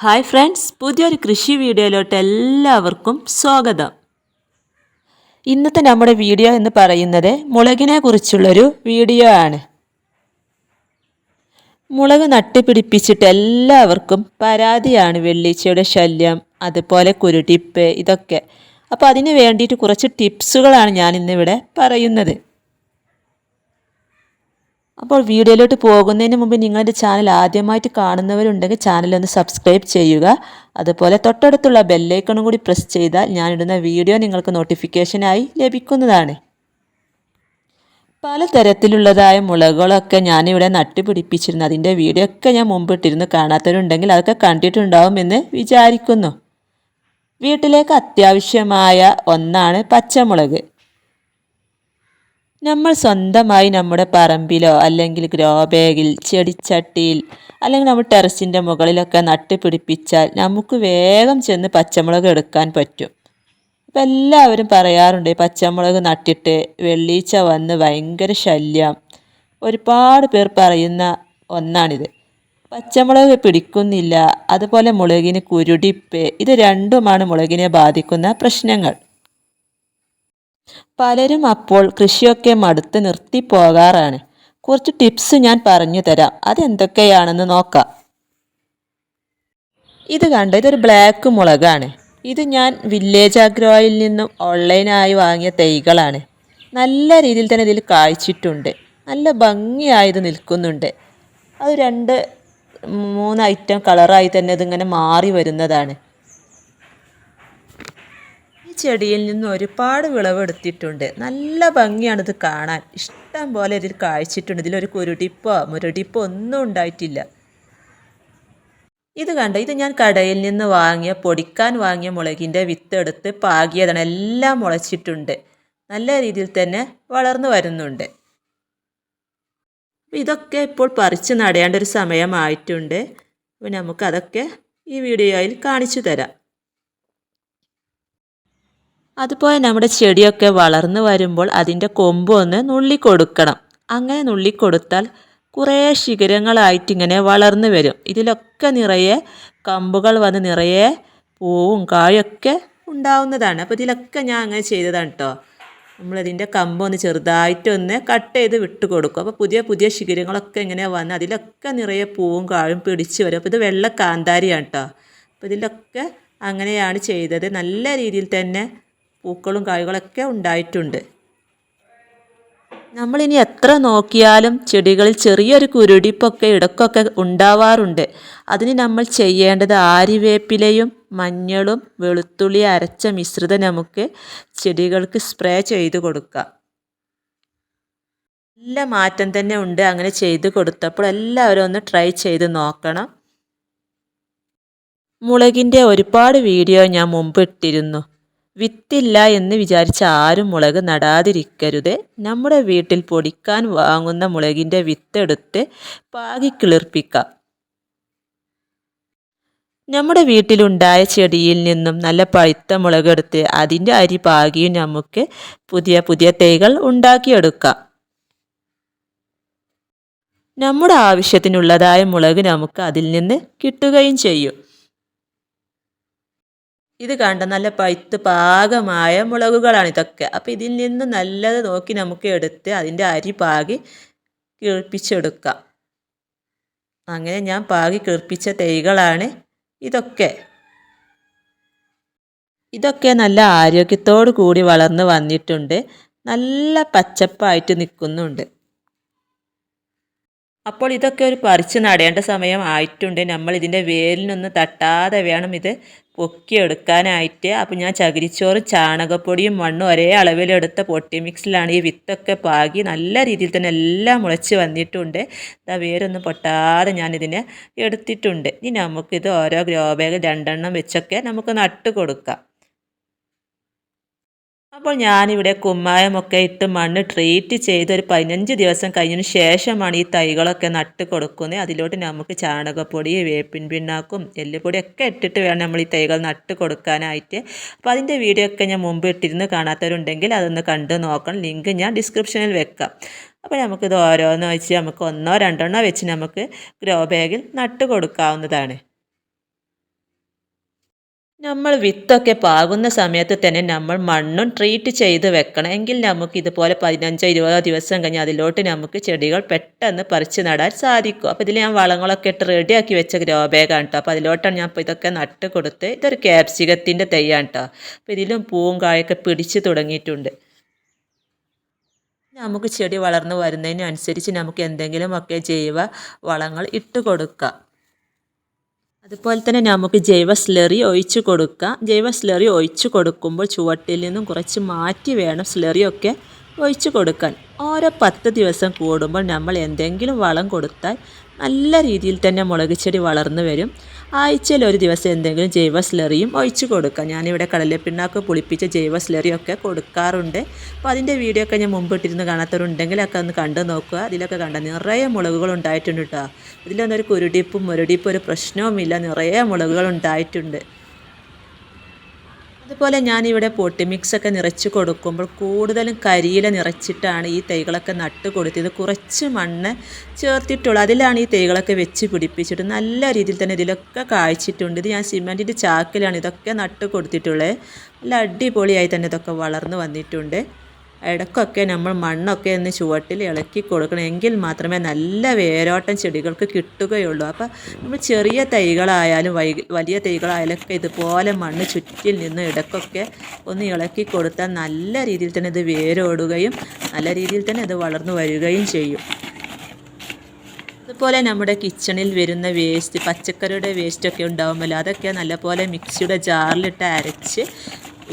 Hi friends പുതിയൊരു കൃഷി വീഡിയോയിലോട്ട് എല്ലാവർക്കും സ്വാഗതം. ഇന്നത്തെ നമ്മുടെ വീഡിയോ എന്ന് പറയുന്നത് മുളകിനെ കുറിച്ചുള്ളൊരു വീഡിയോ ആണ്. മുളക് നട്ടുപിടിപ്പിച്ചിട്ട് എല്ലാവർക്കും പരാതിയാണ് വെള്ളീച്ചയുടെ ശല്യം അതുപോലെ കുരുടിപ്പ് ഇതൊക്കെ. അപ്പോൾ അതിന് വേണ്ടിയിട്ട് കുറച്ച് ടിപ്സുകളാണ് ഞാൻ ഇന്നിവിടെ പറയുന്നത്. അപ്പോൾ വീഡിയോയിലോട്ട് പോകുന്നതിന് മുമ്പ് നിങ്ങളുടെ ചാനൽ ആദ്യമായിട്ട് കാണുന്നവരുണ്ടെങ്കിൽ ചാനൽ ഒന്ന് സബ്സ്ക്രൈബ് ചെയ്യുക. അതുപോലെ തൊട്ടടുത്തുള്ള ബെല്ലൈക്കണും കൂടി പ്രസ് ചെയ്താൽ ഞാനിടുന്ന വീഡിയോ നിങ്ങൾക്ക് നോട്ടിഫിക്കേഷനായി ലഭിക്കുന്നതാണ്. പലതരത്തിലുള്ളതായ മുളകളൊക്കെ ഞാനിവിടെ നട്ടുപിടിപ്പിച്ചിരുന്നു. അതിന്റെ വീഡിയോ ഒക്കെ ഞാൻ മുമ്പിട്ടിരുന്നു. കാണാത്തവരുണ്ടെങ്കിൽ അതൊക്കെ കണ്ടിട്ടുണ്ടാവുമെന്ന് വിചാരിക്കുന്നു. വീട്ടിലേക്ക് അത്യാവശ്യമായ ഒന്നാണ് പച്ചമുളക്. നമ്മൾ സ്വന്തമായി നമ്മുടെ പറമ്പിലോ അല്ലെങ്കിൽ ഗ്രോ ബാഗിൽ ചെടിച്ചട്ടിയിൽ അല്ലെങ്കിൽ നമ്മൾ ടെറസിന്റെ മുകളിലൊക്കെ നട്ട് പിടിപ്പിച്ചാൽ നമുക്ക് വേഗം ചെന്ന് പച്ചമുളക് എടുക്കാൻ പറ്റും. ഇപ്പം എല്ലാവരും പറയാറുണ്ട് പച്ചമുളക് നട്ടിട്ട് വെള്ളീച്ച വന്ന് ഭയങ്കര ശല്യം. ഒരുപാട് പേർ പറയുന്ന ഒന്നാണിത്. പച്ചമുളക് പിടിക്കുന്നില്ല അതുപോലെ മുളകിന് കുരുടിപ്പ് ഇത് രണ്ടുമാണ് മുളകിനെ ബാധിക്കുന്ന പ്രശ്നങ്ങൾ. പലരും അപ്പോൾ കൃഷിയൊക്കെ മടുത്ത് നിർത്തി പോകാറാണ്. കുറച്ച് ടിപ്സ് ഞാൻ പറഞ്ഞു തരാം. അതെന്തൊക്കെയാണെന്ന് നോക്കാം. ഇത് കണ്ട ഇതൊരു ബ്ലാക്ക് മുളകാണ്. ഇത് ഞാൻ വില്ലേജ് അഗ്രോയിൽ നിന്നും ഓൺലൈനായി വാങ്ങിയ തൈകളാണ്. നല്ല രീതിയിൽ തന്നെ ഇതിൽ കായ്ച്ചിട്ടുണ്ട്. നല്ല ഭംഗിയായത് നിൽക്കുന്നുണ്ട്. അത് രണ്ട് മൂന്ന് ഐറ്റം കളറായി തന്നെ ഇതിങ്ങനെ മാറി വരുന്നതാണ്. ചെടിയിൽ നിന്ന് ഒരുപാട് വിളവെടുത്തിട്ടുണ്ട്. നല്ല ഭംഗിയാണ് ഇത് കാണാൻ. ഇഷ്ടം പോലെ ഇതിൽ കാഴ്ചിട്ടുണ്ട്. ഇതിലൊരു കുരുടിപ്പോ മുരടിപ്പോ ഒന്നും ഉണ്ടായിട്ടില്ല. ഇത് കണ്ട? ഇത് ഞാൻ കടയിൽ നിന്ന് വാങ്ങിയ പൊടിക്കാൻ വാങ്ങിയ മുളകിന്റെ വിത്തെടുത്ത് പാകിയതാണ്. എല്ലാം മുളച്ചിട്ടുണ്ട്. നല്ല രീതിയിൽ തന്നെ വളർന്നു വരുന്നുണ്ട്. ഇതൊക്കെ ഇപ്പോൾ പറിച്ച് നടേണ്ട ഒരു സമയമായിട്ടുണ്ട്. അപ്പോൾ നമുക്കതൊക്കെ ഈ വീഡിയോയിൽ കാണിച്ചു തരാം. അതുപോലെ നമ്മുടെ ചെടിയൊക്കെ വളർന്നു വരുമ്പോൾ അതിന്റെ കൊമ്പ് ഒന്ന് നുള്ളി കൊടുക്കണം അങ്ങനെ നുള്ളി കൊടുത്താൽ കുറേ ശിഖരങ്ങളായിട്ട് ഇങ്ങനെ വളർന്നു വരും. ഇതിലൊക്കെ നിറയെ കമ്പുകൾ വന്ന് നിറയെ പൂവും കായൊക്കെ ഉണ്ടാവുന്നതാണ്. അപ്പോൾ ഇതിലൊക്കെ ഞാൻ അങ്ങനെ ചെയ്തതാണ് കേട്ടോ. നമ്മളതിന്റെ കമ്പൊന്ന് ചെറുതായിട്ടൊന്ന് കട്ട് ചെയ്ത് വിട്ട് കൊടുക്കും. അപ്പോൾ പുതിയ പുതിയ ശിഖരങ്ങളൊക്കെ ഇങ്ങനെ വന്ന് അതിലൊക്കെ നിറയെ പൂവും കായും പിടിച്ച് വരും. അപ്പോൾ ഇത് വെള്ള കാന്താരിയാണ് കേട്ടോ. അപ്പോൾ ഇതിലൊക്കെ അങ്ങനെയാണ് ചെയ്തത്. നല്ല രീതിയിൽ തന്നെ പൂക്കളും കായ്കളൊക്കെ ഉണ്ടായിട്ടുണ്ട്. നമ്മളിനി എത്ര നോക്കിയാലും ചെടികളിൽ ചെറിയൊരു കുരുടിപ്പൊക്കെ ഇടക്കൊക്കെ ഉണ്ടാവാറുണ്ട്. അതിന് നമ്മൾ ചെയ്യേണ്ടത് ആരിവേപ്പിലയും മഞ്ഞളും വെളുത്തുള്ളി അരച്ച മിശ്രിതം നമുക്ക് ചെടികൾക്ക് സ്പ്രേ ചെയ്ത് കൊടുക്കാം നല്ല മാറ്റം തന്നെ ഉണ്ട് അങ്ങനെ ചെയ്ത് കൊടുത്തപ്പോൾ എല്ലാവരും ഒന്ന് ട്രൈ ചെയ്ത് നോക്കണം. മുളകിന്റെ ഒരുപാട് വീഡിയോ ഞാൻ മുമ്പ് ഇട്ടിരുന്നു. വിത്തില്ല എന്ന് വിചാരിച്ച ആരും മുളക് നടാതിരിക്കരുത്. നമ്മുടെ വീട്ടിൽ പൊടിക്കാൻ വാങ്ങുന്ന മുളകിന്റെ വിത്തെടുത്ത് പാകി കിളിർപ്പിക്കാം. നമ്മുടെ വീട്ടിലുണ്ടായ ചെടിയിൽ നിന്നും നല്ല പഴുത്ത മുളകെടുത്ത് അതിന്റെ അരി പാകിയും നമുക്ക് പുതിയ പുതിയ തൈകൾ ഉണ്ടാക്കിയെടുക്കാം. നമ്മുടെ ആവശ്യത്തിനുള്ളതായ മുളക് നമുക്ക് അതിൽ നിന്ന് കിട്ടുകയും ചെയ്യും. ഇത് കണ്ട നല്ല പഴുത്ത് പാകമായ മുളകുകളാണ് ഇതൊക്കെ. അപ്പോൾ ഇതിൽ നിന്ന് നല്ലത് നോക്കി നമുക്ക് എടുത്ത് അതിന്റെ അരി പാകി കിളിപ്പിച്ചെടുക്കാം. അങ്ങനെ ഞാൻ പാകി കിളിപ്പിച്ച തൈകളാണ് ഇതൊക്കെ. ഇതൊക്കെ നല്ല ആരോഗ്യത്തോടു കൂടി വളർന്ന് വന്നിട്ടുണ്ട്. നല്ല പച്ചപ്പായിട്ട് നിൽക്കുന്നുണ്ട്. അപ്പോൾ ഇതൊക്കെ ഒരു പറിച്ച് നടേണ്ട സമയം ആയിട്ടുണ്ട്. നമ്മൾ ഇതിന്റെ വേരിനൊന്ന് തട്ടാതെ വേണം ഇത് പൊക്കിയെടുക്കാനായിട്ട്. അപ്പോൾ ഞാൻ ചകിരിച്ചോറും ചാണകപ്പൊടിയും മണ്ണും ഒരേ അളവിലെടുത്ത പൊട്ടി മിക്സിലാണ് ഈ വിത്തൊക്കെ പാകി നല്ല രീതിയിൽ തന്നെ എല്ലാം മുളച്ച് വന്നിട്ടുണ്ട്. ഇതാ വേരൊന്നും പൊട്ടാതെ ഞാനിതിനെ എടുത്തിട്ടുണ്ട്. ഇനി നമുക്കിത് ഓരോ ഗ്രോ ബാഗ് രണ്ടെണ്ണം വെച്ചൊക്കെ നമുക്ക് നട്ട് കൊടുക്കാം അപ്പോൾ ഞാനിവിടെ കുമ്മായമൊക്കെ ഇട്ട് മണ്ണ് ട്രീറ്റ് ചെയ്ത് ഒരു പതിനഞ്ച് ദിവസം കഴിഞ്ഞതിന് ശേഷമാണ് ഈ തൈകളൊക്കെ നട്ട് കൊടുക്കുന്നത്. അതിലോട്ട് നമുക്ക് ചാണകപ്പൊടി വേപ്പിൻ പിണ്ണാക്കും എല്ലുപൊടി ഒക്കെ ഇട്ടിട്ട് വേണം നമ്മൾ ഈ തൈകൾ നട്ട് കൊടുക്കാനായിട്ട്. അപ്പോൾ അതിന്റെ വീഡിയോ ഒക്കെ ഞാൻ മുമ്പ് ഇട്ടിരുന്ന്. കാണാത്തവരുണ്ടെങ്കിൽ അതൊന്ന് കണ്ടു നോക്കണം. ലിങ്ക് ഞാൻ ഡിസ്ക്രിപ്ഷനിൽ വെക്കാം. അപ്പോൾ നമുക്കിത് ഓരോന്ന് വെച്ച് നമുക്ക് ഒന്നോ രണ്ടെണ്ണോ വെച്ച് നമുക്ക് ഗ്രോ ബാഗിൽ നട്ട് കൊടുക്കാവുന്നതാണ്. നമ്മൾ വിത്തൊക്കെ പാകുന്ന സമയത്ത് തന്നെ നമ്മൾ മണ്ണും ട്രീറ്റ് ചെയ്ത് വെക്കണം. എങ്കിൽ നമുക്ക് ഇതുപോലെ പതിനഞ്ചോ ഇരുപതോ ദിവസം കഴിഞ്ഞ് അതിലോട്ട് നമുക്ക് ചെടികൾ പെട്ടെന്ന് പറിച്ച് നടാൻ സാധിക്കും. അപ്പോൾ ഇതിൽ ഞാൻ വളങ്ങളൊക്കെ ഇട്ട് റെഡിയാക്കി വെച്ച ഗ്രോ ബാഗാണ് കേട്ടോ അപ്പോൾ അതിലോട്ടാണ് ഞാൻ ഇപ്പോൾ ഇതൊക്കെ നട്ട് കൊടുത്ത് ഇതൊരു ക്യാപ്സികത്തിന്റെ തൈയാണ് കേട്ടോ അപ്പോൾ ഇതിലും പൂവും കായൊക്കെ പിടിച്ച് തുടങ്ങിയിട്ടുണ്ട്. നമുക്ക് ചെടി വളർന്നു വരുന്നതിനനുസരിച്ച് നമുക്ക് എന്തെങ്കിലുമൊക്കെ ജൈവ വളങ്ങൾ ഇട്ട് കൊടുക്കാം. അതുപോലെ തന്നെ നമുക്ക് ജൈവ സ്ലറി ഒഴിച്ച് കൊടുക്കാം. ജൈവ സ്ലറി ഒഴിച്ച് കൊടുക്കുമ്പോൾ ചുവട്ടിൽ നിന്നും കുറച്ച് മാറ്റി വേണം സ്ലറിയൊക്കെ ഒഴിച്ച് കൊടുക്കാൻ. ഓരോ പത്ത് ദിവസം കൂടുമ്പോൾ നമ്മൾ എന്തെങ്കിലും വളം കൊടുത്താൽ നല്ല രീതിയിൽ തന്നെ മുളക് ചെടി വളർന്നു വരും. ആഴ്ചയിൽ ഒരു ദിവസം എന്തെങ്കിലും ജൈവ സ്ലറിയും ഒഴിച്ചു കൊടുക്കാം. ഞാനിവിടെ കടലപ്പിണ്ണാക്ക് പുളിപ്പിച്ച ജൈവ സ്ലറിയൊക്കെ കൊടുക്കാറുണ്ട്. അപ്പോൾ അതിന്റെ വീഡിയോ ഒക്കെ ഞാൻ മുമ്പ് ഇട്ടിരുന്ന് കാണാത്തവരുണ്ടെങ്കിൽ ഒക്കെ ഒന്ന് കണ്ടു നോക്കുക. അതിലൊക്കെ കണ്ട നിറയെ മുളകുകൾ ഉണ്ടായിട്ടുണ്ട് കേട്ടോ. ഇതിലൊന്നൊരു കുരുടിപ്പും മുരടിപ്പും ഒരു പ്രശ്നവുമില്ല. നിറയെ മുളകുകൾ ഉണ്ടായിട്ടുണ്ട്. അതുപോലെ ഞാനിവിടെ പൊട്ടി മിക്സൊക്കെ നിറച്ച് കൊടുക്കുമ്പോൾ കൂടുതലും കരിയില നിറച്ചിട്ടാണ് ഈ തൈകളൊക്കെ നട്ട് കൊടുത്തത്. കുറച്ച് മണ്ണ് ചേർത്തിട്ടുള്ളൂ. അതിലാണ് ഈ തൈകളൊക്കെ വെച്ച് പിടിപ്പിച്ചിട്ട് നല്ല രീതിയിൽ തന്നെ ഇതിലൊക്കെ കായ്ച്ചിട്ടുണ്ട്. ഇത് ഞാൻ സിമെന്റിന്റെ ചാക്കിലാണ് ഇതൊക്കെ നട്ട് കൊടുത്തിട്ടുള്ളത്. നല്ല അടിപൊളിയായി തന്നെ ഇതൊക്കെ വളർന്നു വന്നിട്ടുണ്ട്. ഇടയ്ക്കൊക്കെ നമ്മൾ മണ്ണൊക്കെ ഒന്ന് ചുവട്ടിൽ ഇളക്കി കൊടുക്കണം. എങ്കിൽ മാത്രമേ നല്ല വേരോട്ടം ചെടികൾക്ക് കിട്ടുകയുള്ളൂ. അപ്പോൾ നമ്മൾ ചെറിയ തൈകളായാലും വലിയ തൈകളായാലും ഒക്കെ ഇതുപോലെ മണ്ണ് ചുറ്റിൽ നിന്ന് ഇടക്കൊക്കെ ഒന്ന് ഇളക്കി കൊടുത്താൽ നല്ല രീതിയിൽ തന്നെ ഇത് വേരോടുകയും നല്ല രീതിയിൽ തന്നെ അത് വളർന്നു വരികയും ചെയ്യും. അതുപോലെ നമ്മുടെ കിച്ചണിൽ വരുന്ന വേസ്റ്റ് പച്ചക്കറിയുടെ വേസ്റ്റൊക്കെ ഉണ്ടാകുമല്ലോ അതൊക്കെ നല്ലപോലെ മിക്സിയുടെ ജാറിലിട്ട് അരച്ച്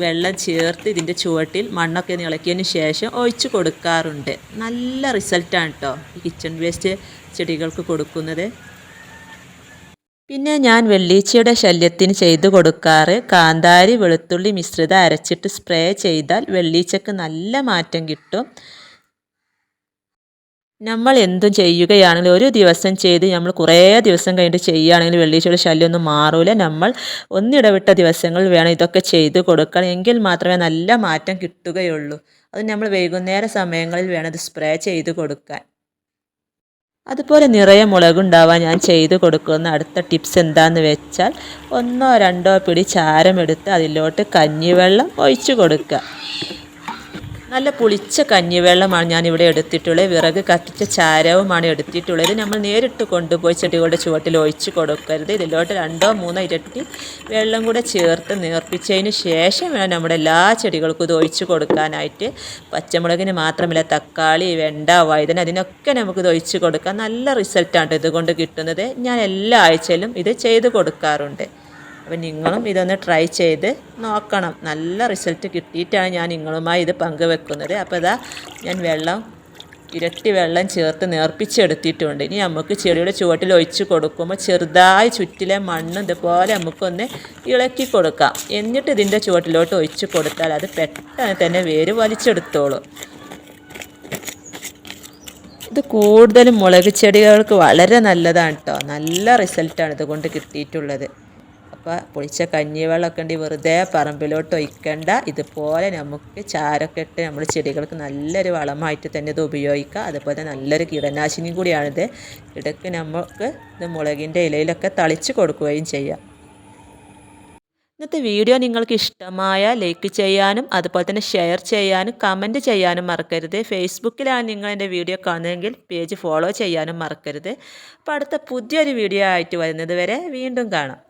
വെള്ളം ചേർത്ത് ഇതിന്റെ ചുവട്ടിൽ മണ്ണൊക്കെ ഇളക്കിയതിന് ശേഷം ഒഴിച്ചു കൊടുക്കാറുണ്ട്. നല്ല റിസൾട്ടാണ് കേട്ടോ ഈ കിച്ചൺ വേസ്റ്റ് ചെടികൾക്ക് കൊടുക്കുന്നത്. പിന്നെ ഞാൻ വെള്ളീച്ചയുടെ ശല്യത്തിന് ചെയ്തു കൊടുക്കാറ് കാന്താരി വെളുത്തുള്ളി മിശ്രിതം അരച്ചിട്ട് സ്പ്രേ ചെയ്താൽ വെള്ളീച്ചക്ക് നല്ല മാറ്റം കിട്ടും. നമ്മൾ എന്തും ചെയ്യുകയാണെങ്കിൽ ഒരു ദിവസം ചെയ്ത് നമ്മൾ കുറേ ദിവസം കഴിഞ്ഞിട്ട് ചെയ്യുകയാണെങ്കിൽ വെള്ളീച്ചയുടെ ശല്യമൊന്നും മാറൂല. നമ്മൾ ഒന്നിടവിട്ട ദിവസങ്ങൾ വേണം ഇതൊക്കെ ചെയ്ത് കൊടുക്കണം. എങ്കിൽ മാത്രമേ നല്ല മാറ്റം കിട്ടുകയുള്ളൂ. അത് നമ്മൾ വൈകുന്നേര സമയങ്ങളിൽ വേണം ഇത് സ്പ്രേ ചെയ്ത് കൊടുക്കാൻ. അതുപോലെ നിറയെ മുളകുണ്ടാവാൻ ഞാൻ ചെയ്ത് കൊടുക്കുന്ന. അടുത്ത ടിപ്സ് എന്താണെന്ന് വെച്ചാൽ ഒന്നോ രണ്ടോ പിടി ചാരമെടുത്ത് അതിലോട്ട് കഞ്ഞിവെള്ളം ഒഴിച്ചു കൊടുക്കുക. നല്ല പുളിച്ച കഞ്ഞിവെള്ളമാണ് ഞാൻ ഇവിടെ എടുത്തിട്ടുള്ളത്. വിറക് കത്തിച്ച ചാരവുമാണ് എടുത്തിട്ടുള്ളത്. നമ്മൾ നേരിട്ട് കൊണ്ടുപോയി ചെടികളുടെ ചുവട്ടിൽ ഒഴിച്ച് കൊടുക്കരുത്. ഇതിലോട്ട് രണ്ടോ മൂന്നോ ഇരട്ടി വെള്ളം കൂടെ ചേർത്ത് നേർപ്പിച്ചതിന് ശേഷം വേണം നമ്മുടെ എല്ലാ ചെടികൾക്കും ഇത് ഒഴിച്ച് കൊടുക്കാനായിട്ട്. പച്ചമുളകിന് മാത്രമല്ല തക്കാളി വെണ്ട വഴുതന അതിനൊക്കെ നമുക്ക് ഇത് ഒഴിച്ച് കൊടുക്കാം. നല്ല റിസൾട്ടാണ് ഇതുകൊണ്ട് കിട്ടുന്നത്. ഞാൻ എല്ലാ ആഴ്ചയിലും ഇത് ചെയ്ത് കൊടുക്കാറുണ്ട്. അപ്പോൾ നിങ്ങളും ഇതൊന്ന് ട്രൈ ചെയ്ത് നോക്കണം. നല്ല റിസൾട്ട് കിട്ടിയിട്ടാണ് ഞാൻ നിങ്ങളുമായി ഇത് പങ്കുവെക്കുന്നത്. അപ്പോൾ ഇതാ ഞാൻ വെള്ളം ഇരട്ടി വെള്ളം ചേർത്ത് നേർപ്പിച്ചെടുത്തിട്ടുണ്ട്. ഇനി നമുക്ക് ചെടിയുടെ ചുവട്ടിൽ ഒഴിച്ച് കൊടുക്കുമ്പോൾ ചെറുതായി ചുറ്റിലെ മണ്ണ് ഇതുപോലെ നമുക്കൊന്ന് ഇളക്കി കൊടുക്കാം. എന്നിട്ട് ഇതിന്റെ ചുവട്ടിലോട്ട് ഒഴിച്ച് കൊടുത്താൽ അത് പെട്ടെന്ന് തന്നെ വേര് വലിച്ചെടുത്തോളും. ഇത് കൂടുതലും മുളക് ചെടികൾക്ക് വളരെ നല്ലതാണ് കേട്ടോ നല്ല റിസൾട്ടാണ് ഇതുകൊണ്ട് കിട്ടിയിട്ടുള്ളത്. അപ്പോൾ പൊളിച്ച കഞ്ഞിവെള്ളമൊക്കെ ഉണ്ടെങ്കിൽ വെറുതെ പറമ്പിലോട്ട് ഒഴിക്കണ്ട. ഇതുപോലെ നമുക്ക് ചാരൊക്കെ ഇട്ട് നമ്മൾ ചെടികൾക്ക് നല്ലൊരു വളമായിട്ട് തന്നെ ഇത് ഉപയോഗിക്കുക അതുപോലെ നല്ലൊരു കീടനാശിനിയും കൂടിയാണിത്. ഇടയ്ക്ക് നമുക്ക് ഇത് മുളകിന്റെ ഇലയിലൊക്കെ തളിച്ച് കൊടുക്കുകയും ചെയ്യാം. ഇന്നത്തെ വീഡിയോ നിങ്ങൾക്ക് ഇഷ്ടമായ ലൈക്ക് ചെയ്യാനും അതുപോലെ തന്നെ ഷെയർ ചെയ്യാനും കമന്റ് ചെയ്യാനും മറക്കരുത്. ഫേസ്ബുക്കിലാണ് നിങ്ങൾ എന്റെ വീഡിയോ കാണുന്നതെങ്കിൽ പേജ് ഫോളോ ചെയ്യാനും മറക്കരുത്. അപ്പോൾ അടുത്ത പുതിയൊരു വീഡിയോ ആയിട്ട് വരുന്നത് വരെ വീണ്ടും കാണാം.